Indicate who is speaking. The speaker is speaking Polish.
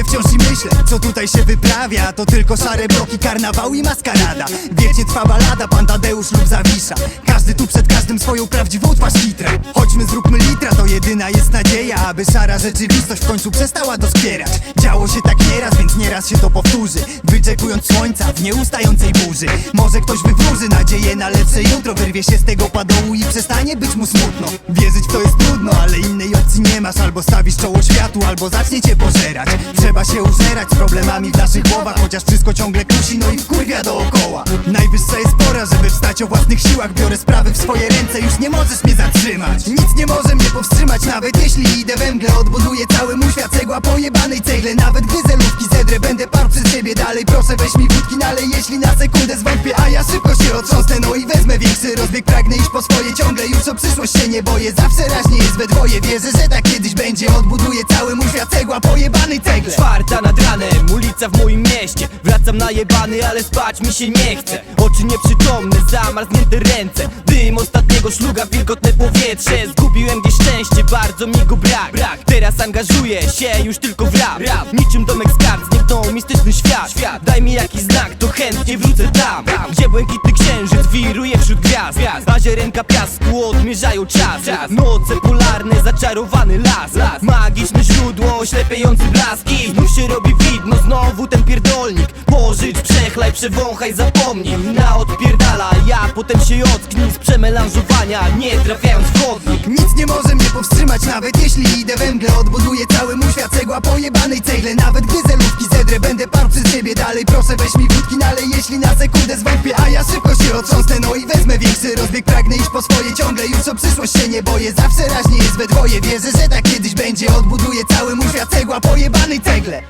Speaker 1: wciąż i myślę, co tutaj się wyprawia. To tylko szare bloki, karnawał i maskarada. Wiecie, trwa balada, pan Tadeusz lub Zawisza. Każdy tu przed każdym swoją prawdziwą twarz litrę. Chodźmy, zróbmy litra, to jedyna jest nadzieja Aby szara rzeczywistość w końcu przestała doskwierać Działo się tak nieraz, więc nieraz się to powtórzy. Wyczekując słońca w nieustającej burzy. Może ktoś wywróży nadzieję na lepsze jutro. Wyrwie się z tego padołu i przestanie być mu smutno. Wierzyć w to jest trudno, ale innej opcji nie masz. Albo stawisz czoło światu, albo zacznie cię pożerać. Trzeba się użerać z problemami w naszych głowach Chociaż wszystko ciągle kusi, no i wkurwia dookoła. Najwyższa jest pora, żeby wstać o własnych siłach. Biorę sprawy w swoje ręce, już nie możesz mnie zatrzymać. Nic nie może mnie powstrzymać, nawet jeśli idę we mgle Odbuduję cały mój świat cegła pojebanej cegle. Nawet gdy zelówki zedrę, będę parł przez ciebie dalej. Proszę weź mi wódki, nalej, jeśli na sekundę szybko się otrząsnę, no i wezmę większy rozbieg. Pragnę iść po swoje ciągle, już o przyszłość się nie boję. Zawsze raźnie jest we dwoje, wierzę, że tak kiedyś będzie. Odbuduję cały mój świat cegła pojebanej cegle.
Speaker 2: Czwarta nad ranem, ulica w moim mieście. Wracam najebany, ale spać mi się nie chce. Oczy nieprzytomne, zamarznięte ręce. Dym ostatniego szluga, wilgotne powietrze. Zgubiłem gdzieś szczęście, bardzo mi go brak, brak. Teraz angażuję się już tylko w rap, rap. Niczym domek z kart zniknął mistyczny świat, świat. Daj mi jakiś znak, to chętnie tam, tam. Gdzie błękitny księżyc wiruje wśród gwiazd, gwiazd. A ziarenka piasku odmierzają czas. Noce polarne, zaczarowany las. Magiczne źródło, oślepiający blaski. Znów się robi widno, znowu ten pierdolnik. Pożycz, przechlaj, przewąchaj, zapomnij. Na odpierdala, ja potem się ocknij. Z przemelanżowania, nie trafiając w chodnik
Speaker 1: Nic nie może mnie powstrzymać, nawet jeśli idę we mgle Odbuduję cały mój świat cegła pojebanej cegle. Nawet gdy zelówki zedrę, będę parł przez ciebie dalej Proszę weź mi wódki, nalej, jeśli na sekundę zwątpię A ja szybko się otrząsnę, no i wezmę większy rozbieg Pragnę iść po swoje ciągle, już o przyszłość się nie boję. Zawsze raźnie jest we dwoje, wierzę, że tak kiedyś będzie. Odbuduję cały mój świat cegła pojebanej cegle